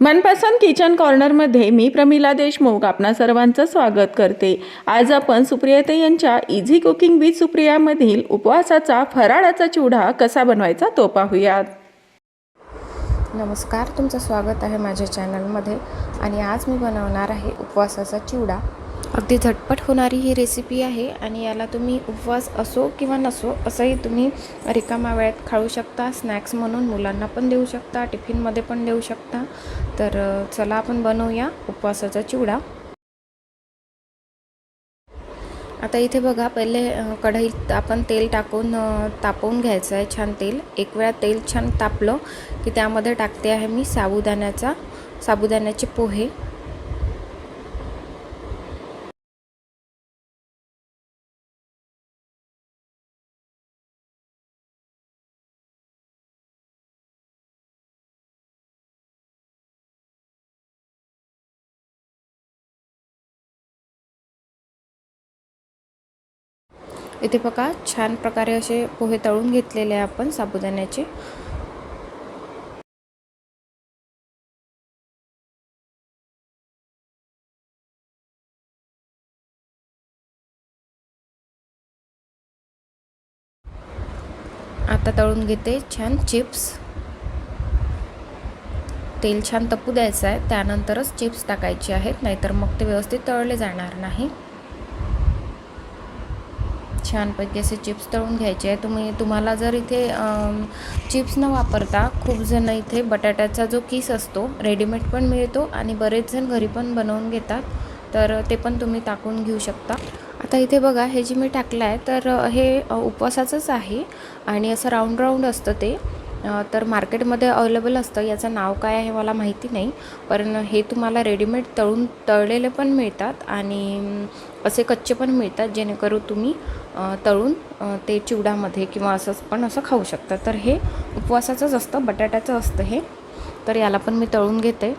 मनपसंत kitchen कॉर्नरमध्ये मी प्रमिला देशमुख आपणा सर्वांचं स्वागत करते. आज आपण सुप्रियते यांच्या इझी कुकिंग विथ सुप्रियामधील उपवासाचा फराळाचा चिवडा कसा बनवायचा तो पाहूयात. नमस्कार तुमचं स्वागत आहे माझ्या चॅनलमध्ये आणि आज मी बनवणार आहे उपवासाचा चिवडा अगदी झटपट होणारी ही रेसिपी आहे आणि याला तुम्ही उपवास असो किंवा नसो असंही तुम्ही रिकामा वेळेत खाऊ शकता स्नॅक्स म्हणून मुलांना पण देऊ शकता टिफिनमध्ये पण देऊ शकता. तर चला आपण बनवूया उपवासाचा चिवडा. आता इथे बघा पहिले कढईत आपण तेल टाकून तापवून घ्यायचं आहे छान तेल. एक वेळा तेल छान तापलं की त्यामध्ये टाकते आहे मी साबुदाण्याचा साबुदाण्याचे पोहे. इथे बघा छान प्रकारे असे पोहे तळून घेतलेले आहे आपण साबुदाण्याचे. आता तळून घेते छान चिप्स. तेल छान तपू द्यायचं आहे त्यानंतरच चिप्स टाकायचे आहेत नाहीतर मग ते व्यवस्थित तळले जाणार नाही. छानपैकी असे चिप्स तळून घ्यायचे आहे तुम्ही तुम्हाला जर इथे चिप्स न वापरता खूप जण इथे बटाट्याचा जो किस असतो रेडीमेड पण मिळतो आणि बरेच जण घरी पण बनवून घेतात. तर ते पण तुम्ही टाकून घेऊ शकता. आता इथे बघा हे जे मी टाकलं आहे तर हे उपवासाचंच आहे आणि असं राऊंड राऊंड असतं ते. तर मार्केटमध्ये अवेलेबल असतं. याचं नाव काय आहे मला माहिती नाही. पण हे तुम्हाला रेडीमेड तळून तळलेले पण मिळतात आणि असे कच्चे पण मिळतात जेणेकरून तुम्ही तळून ते चिवडामध्ये किंवा असं पण असं खाऊ शकता. तर हे उपवासाचंच असतं बटाट्याचं असतं हे. तर याला पण मी तळून घेते.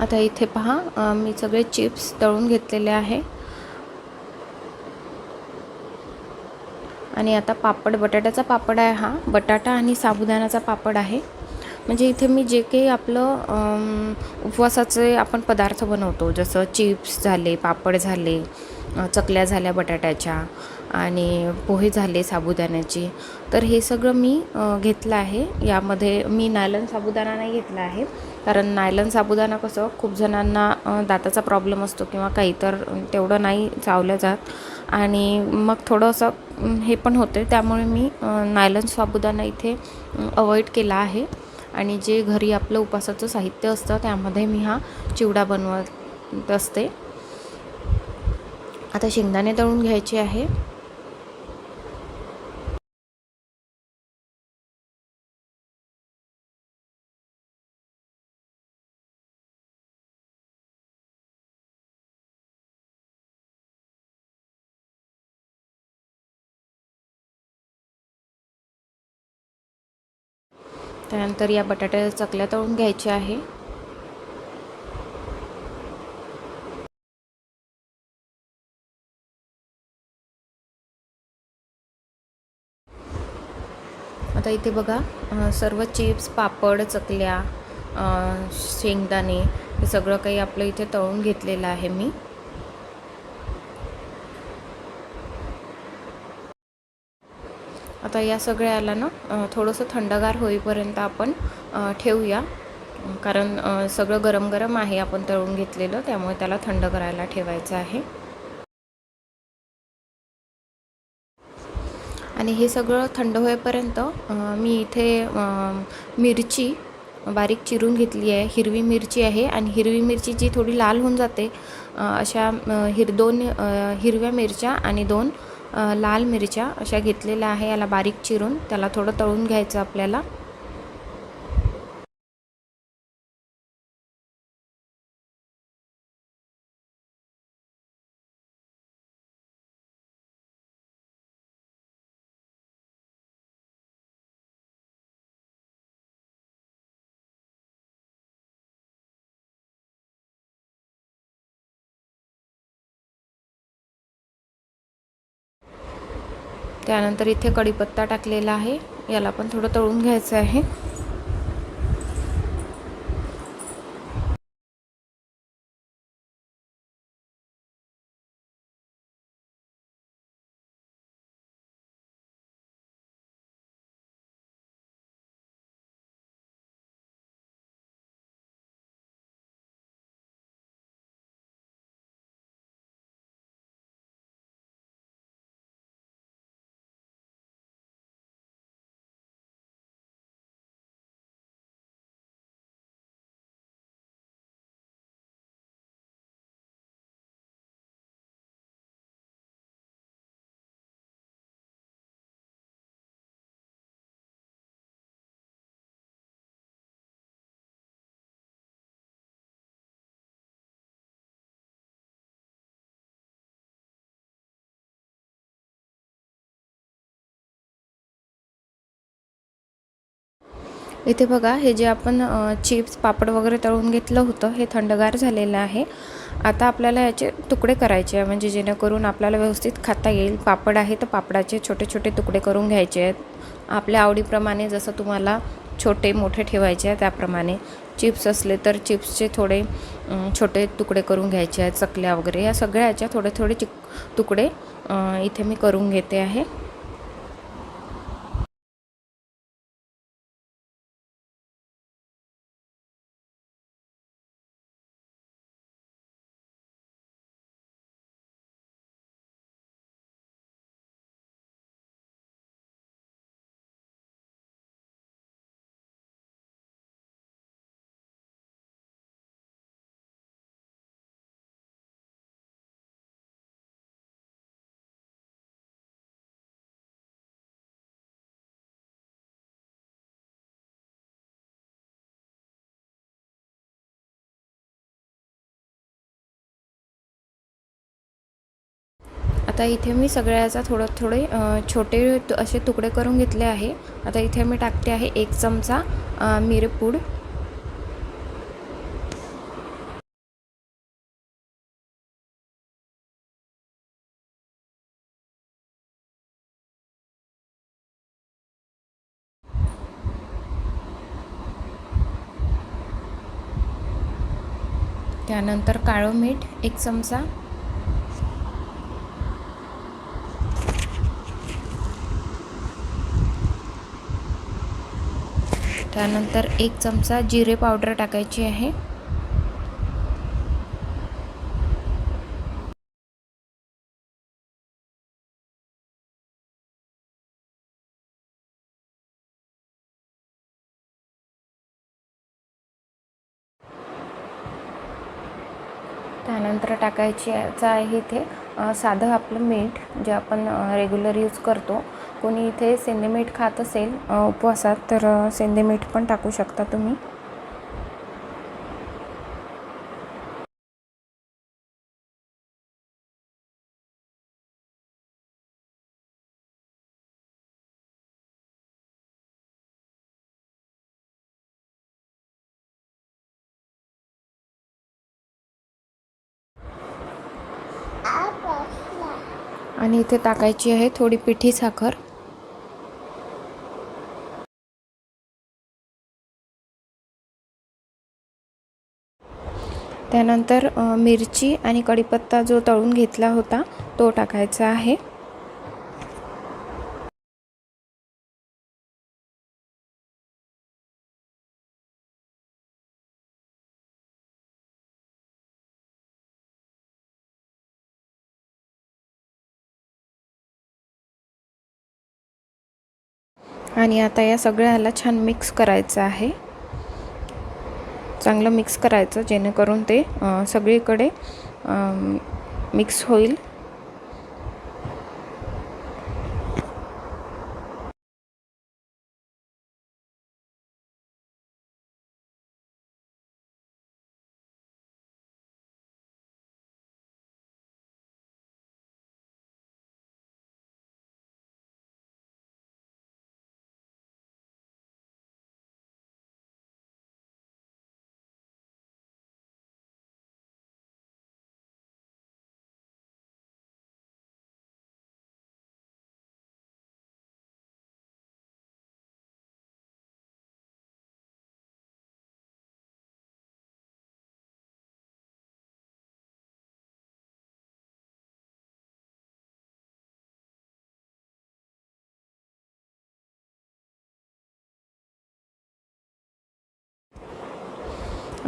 आता इथे पहा मी सगळे चिप्स तळून घेतलेले आहे. आणि आता पापड बटाट्याचा पापड आहे हा. बटाटा आणि साबुदाण्याचा पापड आहे. म्हणजे इथे मी जे काही आपलं उपवासाचे आपण पदार्थ बनवतो जसं चिप्स झाले पापड झाले चकल्या झाल्या बटाट्याच्या आणि पोहे झाले साबुदाण्याचे तर हे सगळं मी घेतलं आहे. यामध्ये मी नायलन साबुदाणा नाही घेतला आहे. कारण नायलन साबुदाणा कसं खूप जणांना दाताचा प्रॉब्लेम असतो किंवा काही तर तेवढं नाही चावलं जात. आणि मग थोडंसं हे पण होते त्यामुळे मी नायलन साबुदाणा इथे अवॉइड केला आहे. आणि जे घरी आपलं उपासाचं साहित्य असतं त्यामध्ये मी हा चिवडा बनवत असते. आता शेंगदाणे तळून घ्यायचे आहे. त्यानंतर या बटाट्याच्या चकल्या तळून घ्यायच्या आहे. आता इथे बघा सर्व चिप्स पापड चकल्या शेंगदाणे हे सगळं काही आपलं इथे तळून घेतलेलं आहे मी. आता या सगळ्याला ना थोडंसं थंडगार होईपर्यंत आपण ठेवूया. कारण सगळं गरम गरम आहे आपण तळून घेतलेलं त्यामुळे त्याला थंड करायला ठेवायचं आहे. आणि हे सगळं थंड होईपर्यंत मी इथे मिरची बारीक चिरून घेतली आहे. हिरवी मिरची आहे आणि हिरवी मिरची जी थोडी लाल होऊन जाते अशा हिर दोन हिरव्या मिरच्या आणि दोन लाल मिरच्या अशा घेतलेल्या आहे. याला बारीक चिरून त्याला थोडं तळून घ्यायचं आपल्याला. त्यानंतर इथे कढीपत्ता टाकलेला आहे. याला पण थोडं तळून घ्यायचं आहे. इथे बघा हे जे आपण चिप्स पापड वगैरे तळून घेतलं होतं हे थंडगार झालेलं आहे. आता आपल्याला याचे तुकडे करायचे आहे म्हणजे जेणेकरून आपल्याला व्यवस्थित खाता येईल. पापड आहे तर पापडाचे छोटे छोटे तुकडे करून घ्यायचे आहेत. आपल्या आवडीप्रमाणे जसं तुम्हाला छोटे मोठे ठेवायचे आहे त्याप्रमाणे. चिप्स असले तर चिप्सचे थोडे छोटे तुकडे करून घ्यायचे आहेत चकल्या वगैरे. या सगळ्या याच्या थोडे थोडे चिक तुकडे इथे मी करून घेते आहे. आता इथे मी सगळ्याचा थोडं थोडे छोटे असे तुकडे करून घेतले आहे. आता इथे मी टाकते आहे एक चमचा मिरपूड. त्यानंतर काळं मीठ एक चमचा. त्यानंतर एक चमचा जिरे पावडर टाकायची आहे. त्यानंतर टाकायची आहे इथे साधं आपलं मीठ जे आपण रेग्युलर यूज करतो. कोणी इथे सेंधे मीठ खात असेल उपवासात तर अ, सेंधे मीठ पण टाकू शकता तुम्ही. आणि इथे टाकायची आहे थोडी पिठी साखर. त्यानंतर मिरची आणि कढीपत्ता जो तळून घेतला होता तो टाकायचा आहे. आणि आता या सगळ्याला छान मिक्स करायचं आहे. चांगलं मिक्स करायचं जेणेकरून ते सगळीकडे मिक्स होईल.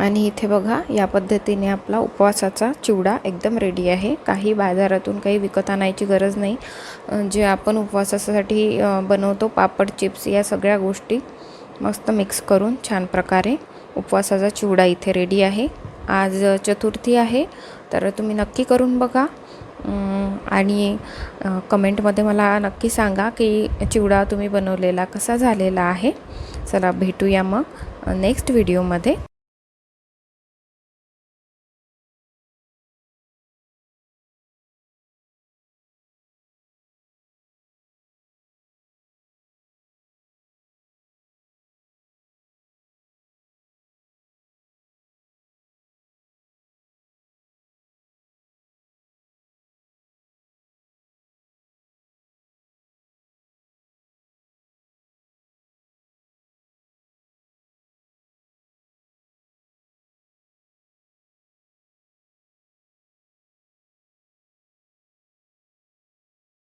आणि इथे बघा या पद्धतीने आपला उपवासाचा चिवडा एकदम रेडी आहे. काही बाजारातून काही विकत आणायची गरज नाही. जे आपण उपवासासाठी बनवतो पापड चिप्स या सगळ्या गोष्टी मस्त मिक्स करून छान प्रकारे उपवासाचा चिवडा इथे रेडी आहे. आज चतुर्थी आहे तर तुम्ही नक्की करून बघा. आणि कमेंटमध्ये मला नक्की सांगा की चिवडा तुम्ही बनवलेला कसा झालेला आहे. चला भेटूया मग नेक्स्ट व्हिडिओमध्ये